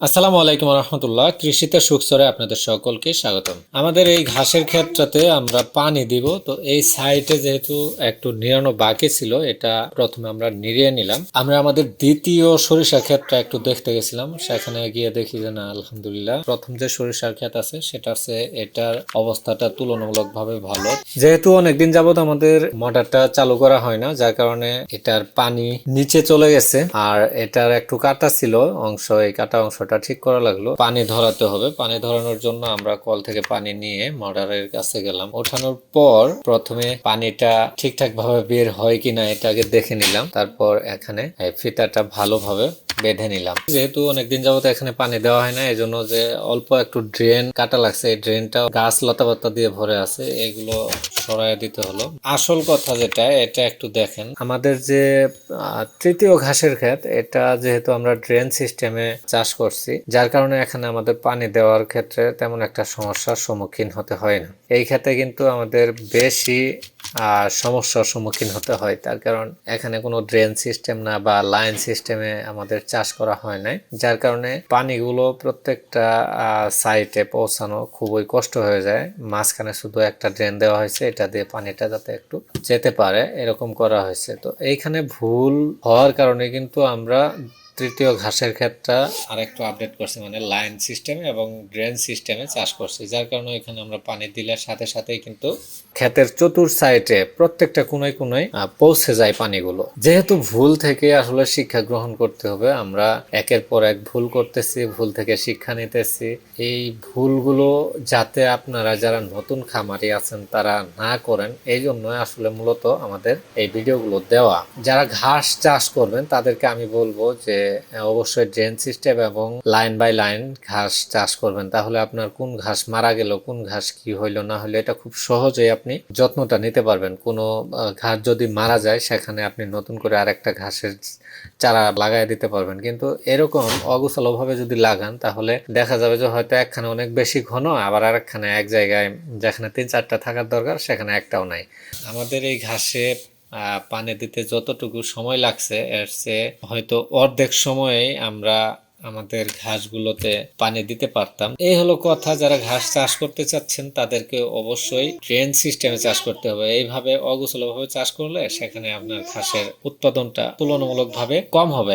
আসসালামু আলাইকুম রহমতুল্লাহ। কৃষিতে সুখসরে আপনাদের সকলকে স্বাগতম। আমাদের এই ঘাসের ক্ষেত্রতে আমরা পানি দিব। তো এই সাইটে যেহেতু একটু নিরানো বাকি ছিল, এটা প্রথমে আমরা নিরিয়ে নিলাম। আমরা আমাদের দ্বিতীয় সরিষা ক্ষেতটা একটু দেখতে গেছিলাম। সেখানে গিয়ে দেখি যে না, আলহামদুলিল্লাহ, প্রথম যে সরিষার ক্ষেত আছে, সেটা আছে এটার অবস্থাটা তুলনামূলকভাবে ভালো। যেহেতু অনেকদিন যাবত আমাদের মোটরটা চালু করা হয় না, যার কারণে এটার পানি নিচে চলে গেছে। আর এটার একটু কাটা ছিল অংশ, এই কাটা অংশটা ঠিক করা লাগল। পানি ধরাতে হবে। পানি ধরানোর জন্য আমরা কল থেকে পানি নিয়ে মোটরের কাছে গেলাম। ওঠানোর পর প্রথমে পানিটা ঠিকঠাক ভাবে বের হয় কিনা এটা আগে দেখে নিলাম। তারপর এখানে ফিতাটা ভালোভাবে বেঁধে নিলাম। যেহেতু অনেকদিন যাবত এখানে পানি দেওয়া হয় না এই জন্য যে অল্প একটু ড্রেন কাটা লাগছে, এই ড্রেনটা গাছ লতা পাতা দিয়ে ভরে আছে, এগুলো সরাই দিতে হলো। আসল কথা যেটা, এটা একটু দেখেন। আমাদের যে তৃতীয় ঘাসের ক্ষেত, এটা যেহেতু আমরা ড্রেন সিস্টেমে চাষ করছি, যার কারণে এখানে আমাদের পানি দেওয়ার ক্ষেত্রে তেমন একটা সমস্যার সম্মুখীন হতে হয় না। এই ক্ষেত্রে কিন্তু আমাদের বেশি সমস্যার সম্মুখীন হতে হয়। তার কারণ এখানে কোনো ড্রেন সিস্টেম না বা লাইন সিস্টেমে আমাদের চাষ করা হয় নাই। যার কারণে পানিগুলো প্রত্যেকটা সাইটে পৌঁছানো খুবই কষ্ট হয়ে যায়। মাঝখানে শুধু একটা ড্রেন দেওয়া হয়েছে, এটা দিয়ে পানিটা যাতে একটু যেতে পারে, এরকম করা হয়েছে। তো এইখানে ভুল হওয়ার কারণে কিন্তু আমরা তৃতীয় ঘাসের ক্ষেতটা আর একটু আপডেট করছি মানে লাইন সিস্টেমে এবং ড্রেন সিস্টেমে চাষ করছি। যার কারণে এখানে আমরা পানি দিলে সাথে সাথেই কিন্তু ক্ষেতের চতুর সাইডে প্রত্যেকটা কোনায় কোনায় পৌঁছে যায় পানিগুলো। যেহেতু ভুল থেকে আসলে শিক্ষা গ্রহণ করতে হবে, আমরা একের পর এক ভুল করতেছি, ভুল থেকে শিক্ষা নিতেছি। এই ভুলগুলো যাতে আপনারা যারা নতুন খামারি আছেন, তারা না করেন, এই জন্য আসলে মূলত আমাদের এই ভিডিওগুলো দেওয়া। যারা ঘাস চাষ করবেন, তাদেরকে আমি বলব যে অবশ্যই ড্রেন সিস্টেম এবং লাইন বাই লাইন ঘাস চাষ করবেন। তাহলে আপনার কোন ঘাস মারা গেল, কোন ঘাস কি হইল, না হইল, এটা খুব সহজেই আপনি যত্নটা নিতে পারবেন। কোনো ঘাস যদি মারা যায়, সেখানে আপনি নতুন করে আরেকটা ঘাসের চারা লাগাই দিতে পারবেন। কিন্তু এরকম অগোছালোভাবে যদি লাগান, তাহলে দেখা যাবে যে হয়তো একখানে অনেক বেশি ঘন, আবার আরেকখানে এক জায়গায় যেখানে তিন চারটা থাকার দরকার, সেখানে একটাও নাই। আমাদের এই ঘাসে পানি দিতে যতটুকু সময় লাগছে, এর চেয়ে হয়তো অর্ধেক সময়ে আমরা আমাদের ঘাসগুলোতে পানি দিতে পারতাম। এই হলো কথা, যারা ঘাস চাষ করতে চাচ্ছেন, তাদেরকে অবশ্যই ড্রেন সিস্টেমে চাষ করতে হবে। এইভাবে অগোছলভাবে চাষ করলে সেখানে আপনার ঘাসের উৎপাদনটা তুলনামূলকভাবে কম হবে।